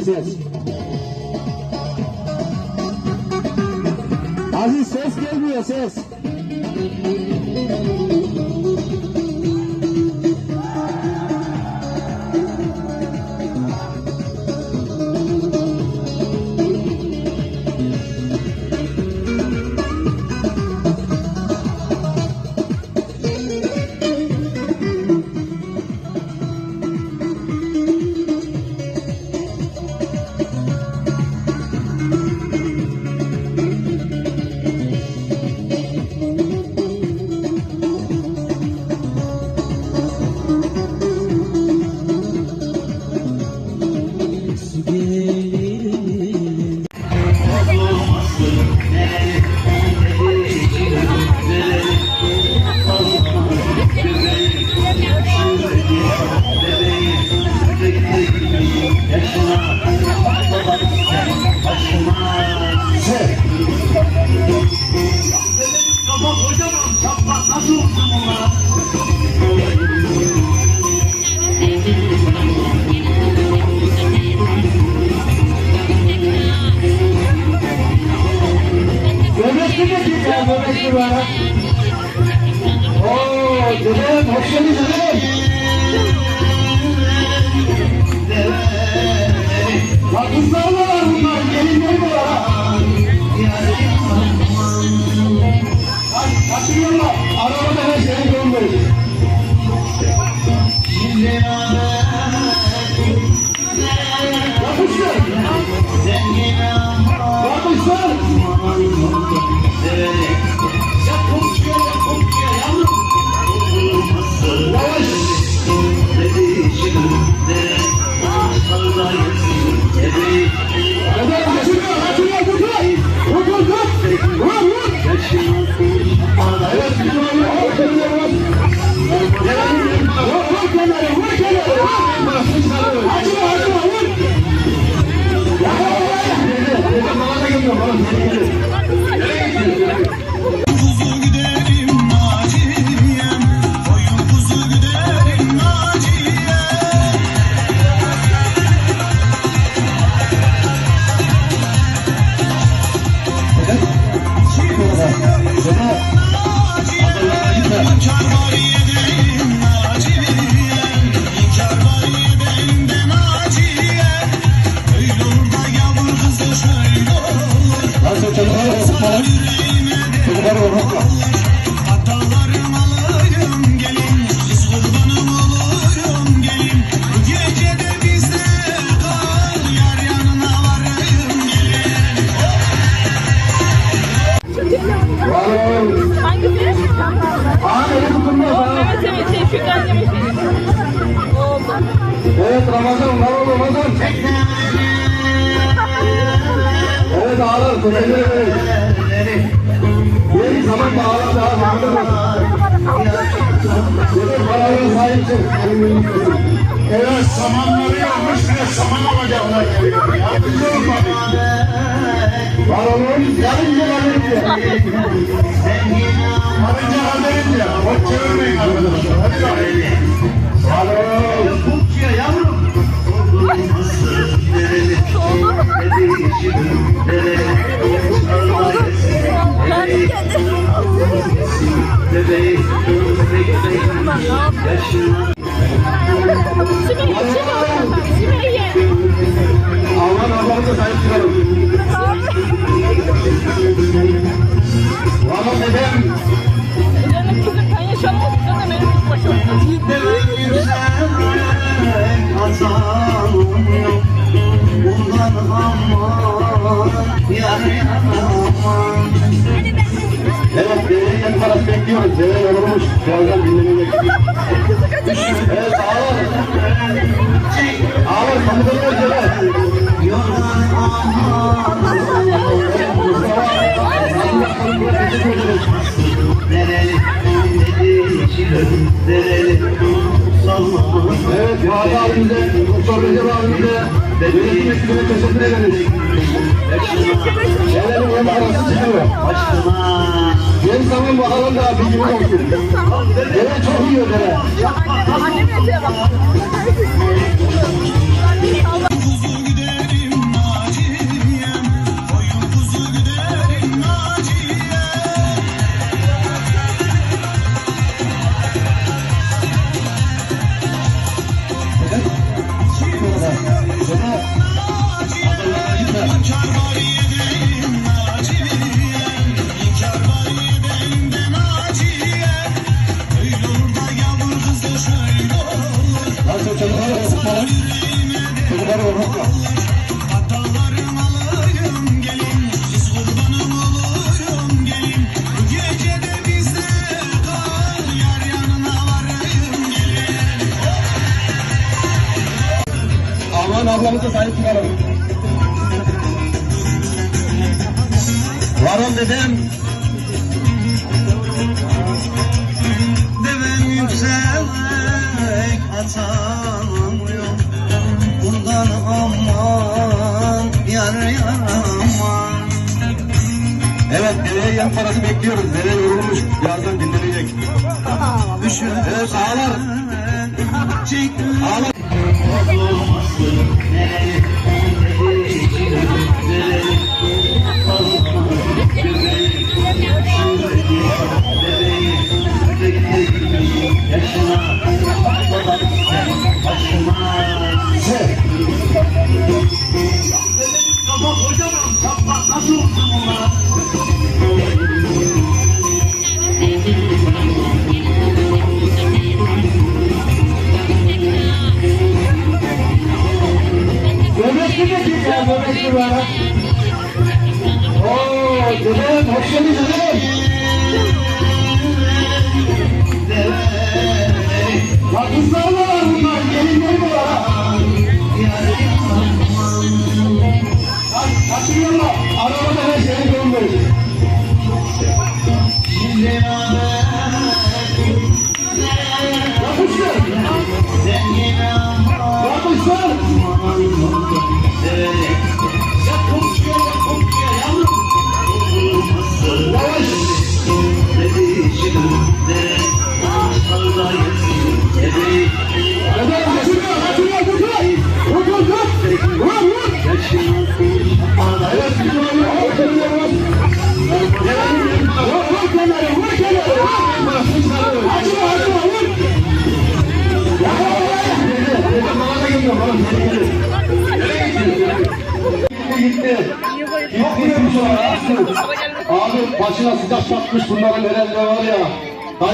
ses. Aziz ses gelmiyor ses. De kim ya da var bunlar, gelinleri de var ha. Hadi, kaçırıyorlar. Arabada her şey. Gelin Vallahi. Hangisi? Aa, eli tutulmaz ha. Evet evet şey. Oldu. Evet Ramazan, bravo Ramazan. Evet ağlar, teşekkür. Evet samanları yanmış ve saman alacaklar. Yardımcı olmadı. Var oğlum, yarın gel alırız ya. Arınca haberim ya. Bak çevirmeyin arkadaşlar. Hadi bakalım. Var oğlum. Ben I should. Devenin parası bekliyoruz. Deve yorulmuş. Birazdan dinlenecek. Evet, ağlar. Ağlar, ederiz. Evet, Fuat abimize, Mustafa Recep abimize, yönetim ekibine teşekkür ederiz. Devenin hem çıkıyor. Yeni zaman bakalım da bir gibi olsun. Deve çok yiyor deve. Annem yatıyor bak. Yem parası bekliyoruz. Deve yorulmuş. Birazdan dinlenecek. Evet ağlar. Ağlar.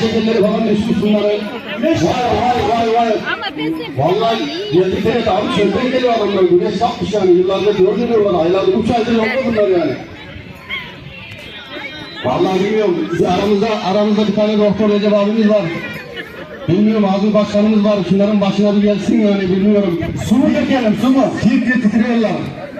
Kan şekerleri falan düşmüş bunların. Vay vay vay vay. Vallahi geldikleri de abi çölden geliyor adamlar. Güneş sapmış yani. Yıllardır gördürüyorlar. Aylardır, üç aydır yolda bunlar yani. Vallahi bilmiyorum. Biz aramızda, aramızda bir tane doktor Recep abimiz var. Bilmiyorum ağzı başkanımız var. Şunların başına bir gelsin yani bilmiyorum. Su mu dökelim su mu? Titre titriyorlar.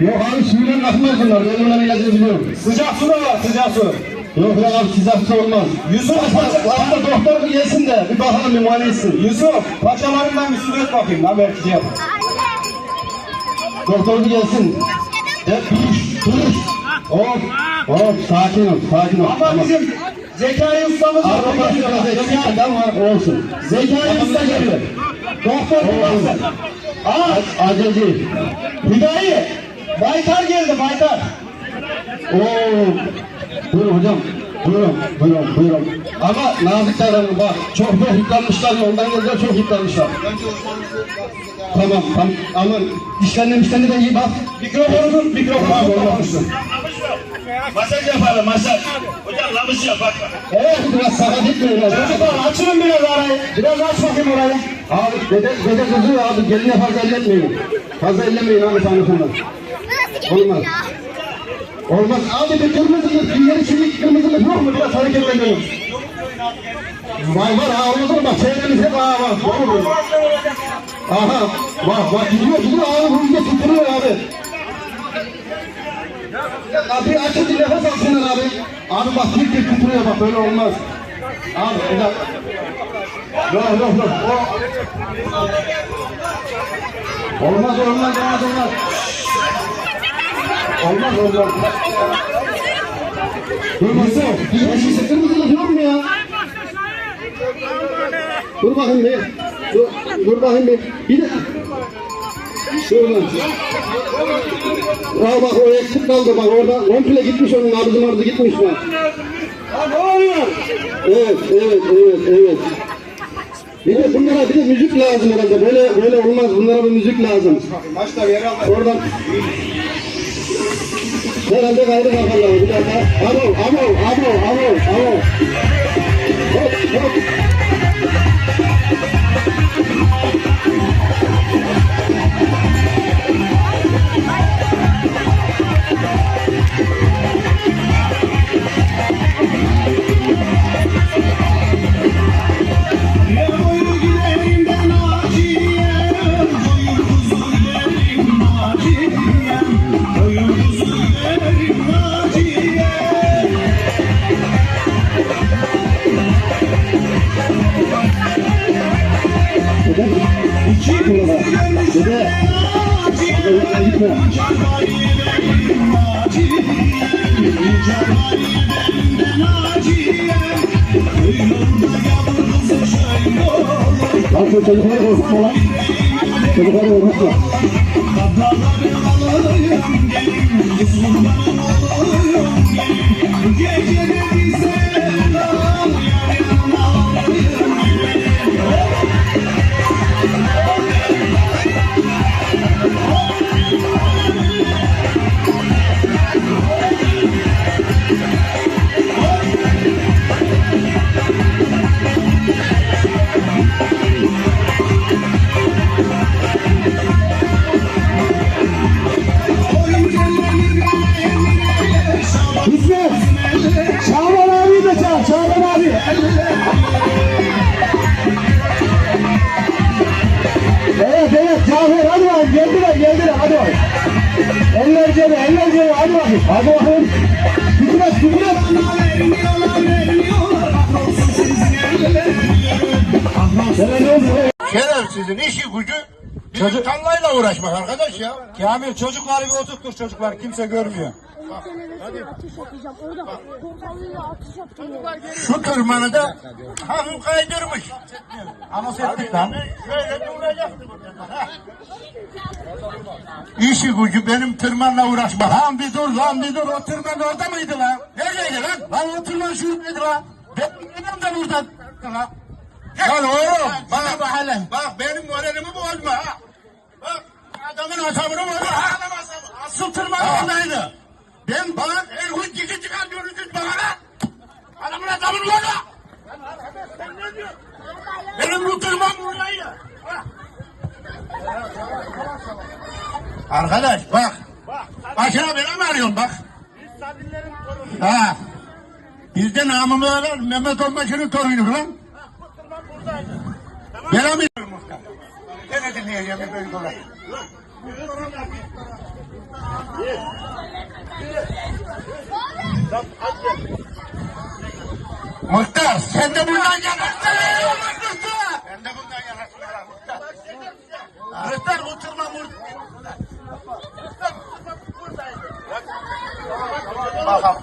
Yok abi suyla kalkmaz bunlar. Ben bunların ilacını biliyorum. Sıcak su da var sıcak su. Yok yok abi su olmaz. Yusuf, hatta doktor bir gelsin de bir bakalım bir muayene etsin. Yusuf paçalarından bir su dök bakayım lan belki şey yapar. Doktor bir gelsin. Evet, duruş, duruş. Hop, hop, sakin ol, sakin ol. Ama Tamam. bizim Zekai ustamız var. Ama olsun. Zekai usta geliyor. Doktor baksın. Aa Acilci. Hüdayi. Baytar geldi Baytar. Oo. Buyurun hocam. Buyurun, buyurun, buyurun. Ama nazik davranın bak. Çok çok yıpranmışlar yoldan geldiler çok yıpranmışlar. Tamam, tamam. Aman dişlerine dişlerine de iyi bak. Mikrofonu tut mikrofonu Tamam, tut. olmamışsın. Masaj yapalım masaj. Hocam lamış yap bak. Evet, biraz sakat etmeyin. ya. Çocuklar açılın biraz arayı. Biraz aç bakayım orayı. Abi dede, dede kızıyor abi. Geline fazla elletmeyin. Fazla ellemeyin abi tanrısına. Olmaz. Olmaz. Abi bir kırmızılık, yeri çizik kırmızılık yok mu? Biraz hareketlenelim. Var var ha olmaz mı? Bak çevremiz hep ağa var. Doğru mu? Aha. Bak bak gidiyor gidiyor abi bu iyice tutunuyor abi. Abi açın bir nefes alsınlar abi. Abi bak tir tir tutunuyor bak böyle olmaz. Abi bir dakika. Yok yok yok. Olmaz olmaz olmaz olmaz. Olmaz olmaz. Dur Yusuf. Ya şu sıkır mısın yok mu ya? Dur bakayım bir. Dur, dur bakayım bir. Bir de. Şuradan. Ya bak o eksik kaldı bak orada komple gitmiş onun nabzı nabzı gitmiş oluyor? Evet, evet, evet, evet. Bir de bunlara bir de müzik lazım herhalde. Böyle böyle olmaz. Bunlara bir müzik lazım. Başta yer al. Oradan నేను అంతే కాదు కాకుండా ఎందుకంటే అవు అవు అవు అవు అవు Yolda yavru kızı şöyle olur. Lan şu çocukları korkutma lan. Çocukları korkutma. Kabralarım Evet Cafer hadi bakayım geldiler geldiler hadi bakayım. Eller cebe eller cebe hadi bakayım. Hadi bakayım. Ne oldu? Şerefsizin işi gücü bizim tarlayla uğraşmak arkadaş ya. Kamil çocukları bir oturttur çocuklar kimse görmüyor. Hadi. Ateş yapacağım. Orada kontrollüyle ateş yapacağım. Şu tırmanı da hafif kaydırmış. Anons ettik lan. Şöyle duracaktı. İşi gücü benim tırmanla uğraşmak. Lan bir dur lan bir dur o tırman orada mıydı lan? Neredeydi lan? Lan o tırman şuradaydı lan. Ben benim de burada. Lan. Oğlum bak, bak bak benim moralimi bozma ha. Bak adamın atamını bozma. Ha, Asıl tırman oradaydı. Ben bana her gün ciki çıkartıyorsunuz bana lan. Adamın atamını bozma. Benim bu tırman buradaydı. Arkadaş bak. Başına bela mı arıyorsun bak. Ha. Bizde namımı var Mehmet Onbaşı'nın torunu lan. Bela mı? Gene dinleyeceğim bir böyle kolay. Muhtar sen de buradan yanaşsın. Sen de buradan yanaşsın. Muhtar. Muhtar oturma burada. Bakalım.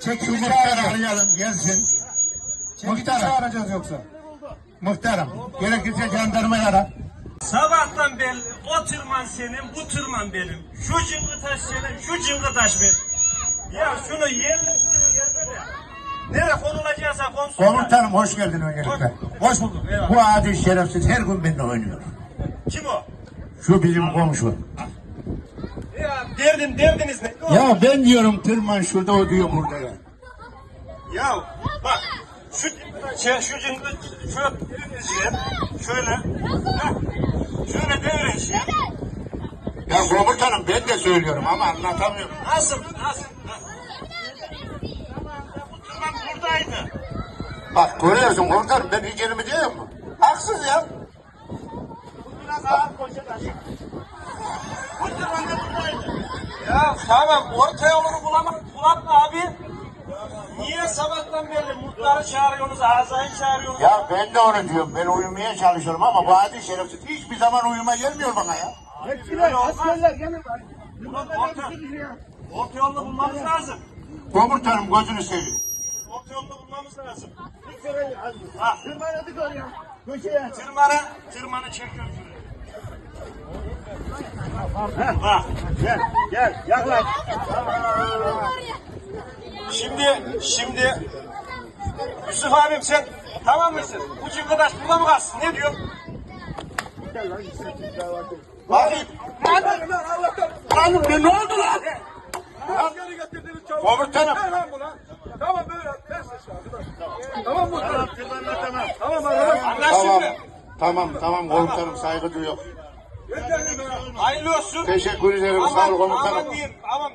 çekici muhtarı arayalım gelsin. Çekici çağıracağız yoksa. Muhtarım. Gerekirse jandarmayı ara. Sabahtan beri o tırman senin, bu tırman benim. Şu cıngı taş senin, şu cıngı taş benim. Ya şunu yerleştirin yerine de. Nereye konulacaksa konsun. Komutanım hoş geldin öncelikle. Hoş bulduk. Eyvallah. Bu adi şerefsiz her gün benimle oynuyor. Kim o? Şu bizim komşu. Ya derdin, derdiniz ne? Ya ben diyorum tırman şurada o diyor burada ya. Ya bak şu şey, şu cıngı şöyle devireceğim. Şöyle. Heh. Şöyle devireceğim. Ya komutanım ben de söylüyorum ama anlatamıyorum. Nasıl? Nasıl? Bu tırman buradaydı. Bak görüyorsun komutanım ben hiç yerimi diyor mu? Haksız ya. Biraz ağır aç. Bu tırman da buradaydı. Ya tamam orta yolunu bulamam. Bulatma abi. Niye sabahtan beri muhtarı çağırıyorsunuz, Azay'ı çağırıyorsunuz? Ya ben de onu diyorum. Ben uyumaya çalışıyorum ama bu adi şerefsiz hiçbir zaman uyuma gelmiyor bana ya. Öyle olmaz. Orta, orta yolunu bulmamız lazım. Komutanım gözünü seveyim. Orta yolda bulmamız lazım. Tırmanı oraya. Köşeye. Tırmanı, tırmanı çekiyorum şuraya. Ha, gel, gel, yaklaş. Şimdi, şimdi Yusuf abim sen tamam mısın? Bu cıngıdaş burada mı kalsın? Ne diyor? Bakayım. Lan, lan, Allah'tan. Lan ne, ne oldu lan? Geri getirdiniz çabuk. Komutanım. Ver lan buna. Tamam böyle. Ters. Tamam mı? Tamam, tamam. Tamam, arkadaş. Anlaşıldı. Tamam tamam komutanım saygı duyuyor. Hayırlı olsun. Teşekkür ederim sağ ol Aman, komutanım. aman diyeyim, aman